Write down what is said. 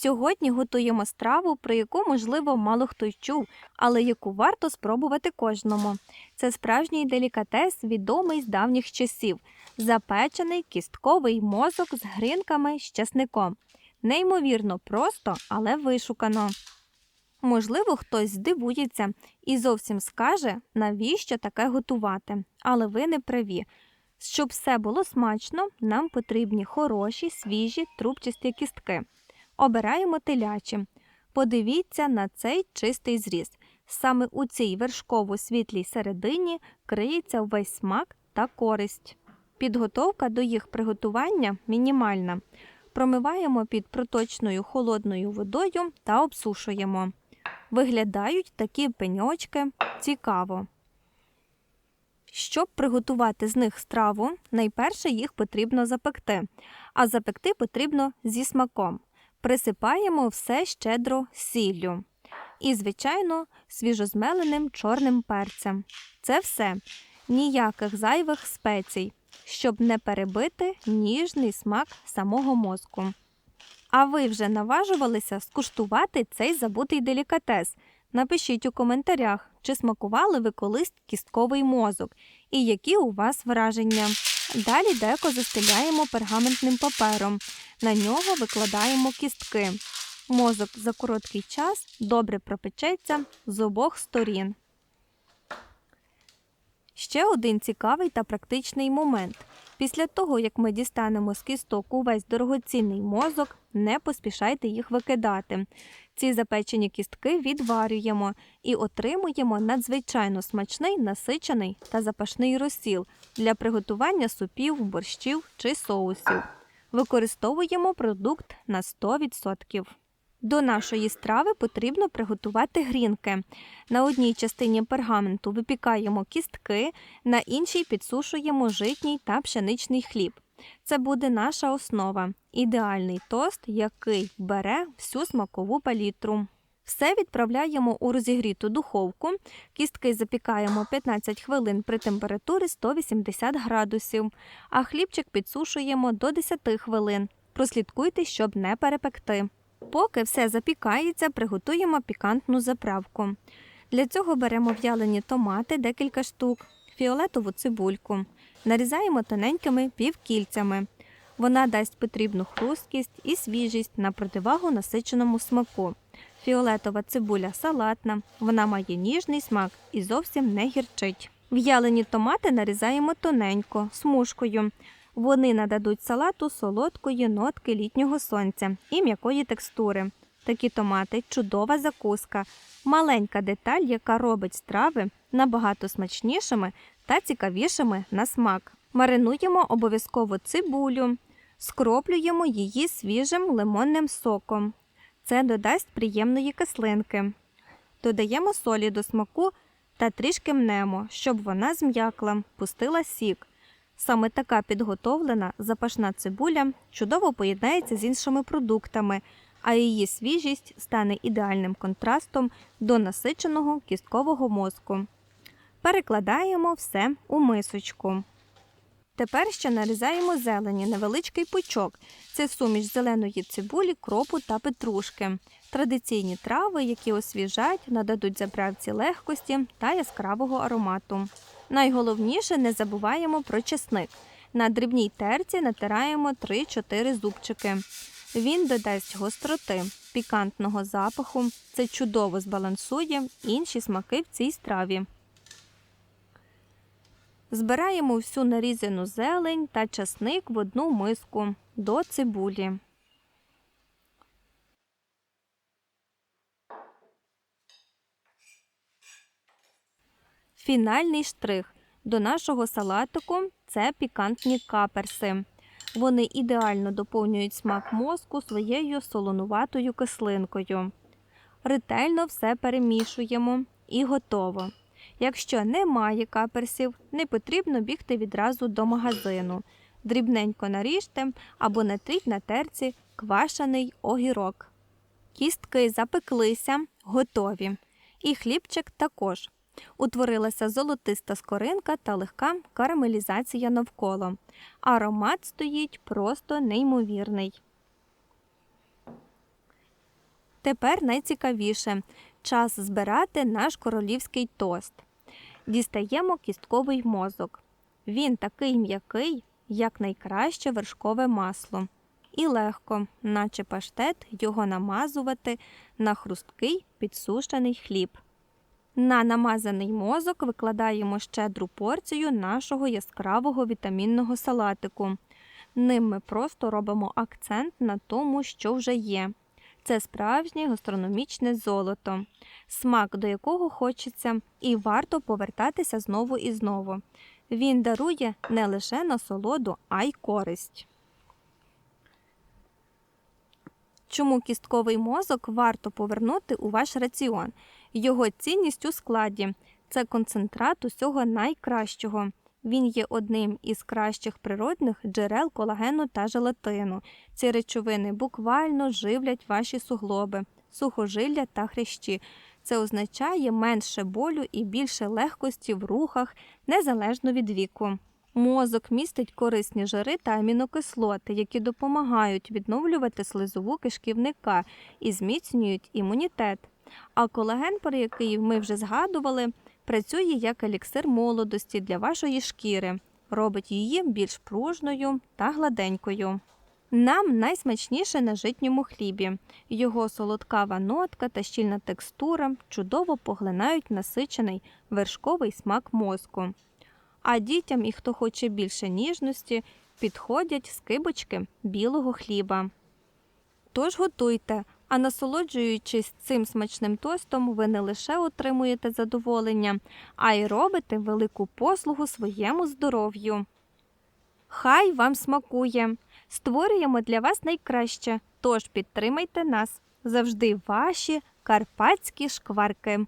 Сьогодні готуємо страву, про яку, можливо, мало хто й чув, але яку варто спробувати кожному. Це справжній делікатес, відомий з давніх часів, запечений кістковий мозок з гринками з часником. Неймовірно просто, але вишукано. Можливо, хтось здивується і зовсім скаже, навіщо таке готувати, але ви не праві. Щоб все було смачно, нам потрібні хороші, свіжі, трубчасті кістки. Обираємо телячі. Подивіться на цей чистий зріз. Саме у цій вершково-світлій середині криється весь смак та користь. Підготовка до їх приготування мінімальна. Промиваємо під проточною холодною водою та обсушуємо. Виглядають такі пеньочки цікаво. Щоб приготувати з них страву, найперше їх потрібно запекти, а запекти потрібно зі смаком. Присипаємо все щедро сіллю і, звичайно, свіжозмеленим чорним перцем. Це все. Ніяких зайвих спецій, щоб не перебити ніжний смак самого мозку. А ви вже наважувалися скуштувати цей забутий делікатес? Напишіть у коментарях, чи смакували ви колись кістковий мозок і які у вас враження. Далі деко застеляємо пергаментним папером. На нього викладаємо кістки. Мозок за короткий час добре пропечеться з обох сторін. Ще один цікавий та практичний момент. Після того, як ми дістанемо з кісток увесь дорогоцінний мозок, не поспішайте їх викидати. Ці запечені кістки відварюємо і отримуємо надзвичайно смачний, насичений та запашний розсіл для приготування супів, борщів чи соусів. Використовуємо продукт на 100%. До нашої страви потрібно приготувати грінки. На одній частині пергаменту випікаємо кістки, на іншій підсушуємо житній та пшеничний хліб. Це буде наша основа ідеальний тост, який бере всю смакову палітру. Все відправляємо у розігріту духовку. Кістки запікаємо 15 хвилин при температурі 180 градусів, а хлібчик підсушуємо до 10 хвилин. Прослідкуйте, щоб не перепекти. Поки все запікається, приготуємо пікантну заправку. Для цього беремо в'ялені томати, декілька штук, фіолетову цибульку. Нарізаємо тоненькими півкільцями. Вона дасть потрібну хрусткість і свіжість на противагу насиченому смаку. Фіолетова цибуля салатна, вона має ніжний смак і зовсім не гірчить. В'ялені томати нарізаємо тоненько, смужкою. Вони нададуть салату солодкої нотки літнього сонця і м'якої текстури. Такі томати чудова закуска, маленька деталь, яка робить страви набагато смачнішими та цікавішими на смак. Маринуємо обов'язково цибулю, скроплюємо її свіжим лимонним соком. Це додасть приємної кислинки. Додаємо солі до смаку та трішки мнемо, щоб вона зм'якла, пустила сік. Саме така підготовлена запашна цибуля чудово поєднається з іншими продуктами, а її свіжість стане ідеальним контрастом до насиченого кісткового мозку. Перекладаємо все у мисочку. Тепер ще нарізаємо зелені, невеличкий пучок. Це суміш зеленої цибулі, кропу та петрушки. Традиційні трави, які освіжать, нададуть заправці легкості та яскравого аромату. Найголовніше не забуваємо про чесник. На дрібній терці натираємо 3-4 зубчики. Він додасть гостроти, пікантного запаху. Це чудово збалансує інші смаки в цій страві. Збираємо всю нарізану зелень та часник в одну миску до цибулі. Фінальний штрих до нашого салатику це пікантні каперси. Вони ідеально доповнюють смак мозку своєю солонуватою кислинкою. Ретельно все перемішуємо і готово. Якщо немає каперсів, не потрібно бігти відразу до магазину. Дрібненько наріжте або натріть на терці квашений огірок. Кістки запеклися, готові. І хлібчик також. Утворилася золотиста скоринка та легка карамелізація навколо. Аромат стоїть просто неймовірний. Тепер найцікавіше час збирати наш королівський тост. Дістаємо кістковий мозок. Він такий м'який, як найкраще вершкове масло. І легко, наче паштет, його намазувати на хрусткий підсушений хліб. На намазаний мозок викладаємо щедру порцію нашого яскравого вітамінного салатику. Ним ми просто робимо акцент на тому, що вже є. Це справжнє гастрономічне золото, смак до якого хочеться, і варто повертатися знову і знову. Він дарує не лише насолоду, а й користь. Чому кістковий мозок варто повернути у ваш раціон? Його цінність у складі це концентрат усього найкращого. Він є одним із кращих природних джерел колагену та желатину. Ці речовини буквально живлять ваші суглоби, сухожилля та хрящі. Це означає менше болю і більше легкості в рухах, незалежно від віку. Мозок містить корисні жири та амінокислоти, які допомагають відновлювати слизову кишківника і зміцнюють імунітет. А колаген, про який ми вже згадували, працює як еліксир молодості для вашої шкіри, робить її більш пружною та гладенькою. Нам найсмачніше на житньому хлібі. Його солодкава нотка та щільна текстура чудово поглинають насичений вершковий смак мозку. А дітям і хто хоче більше ніжності, підходять скибочки білого хліба. Тож готуйте, а насолоджуючись цим смачним тостом, ви не лише отримуєте задоволення, а й робите велику послугу своєму здоров'ю. Хай вам смакує! Створюємо для вас найкраще, тож підтримайте нас завжди ваші карпатські шкварки.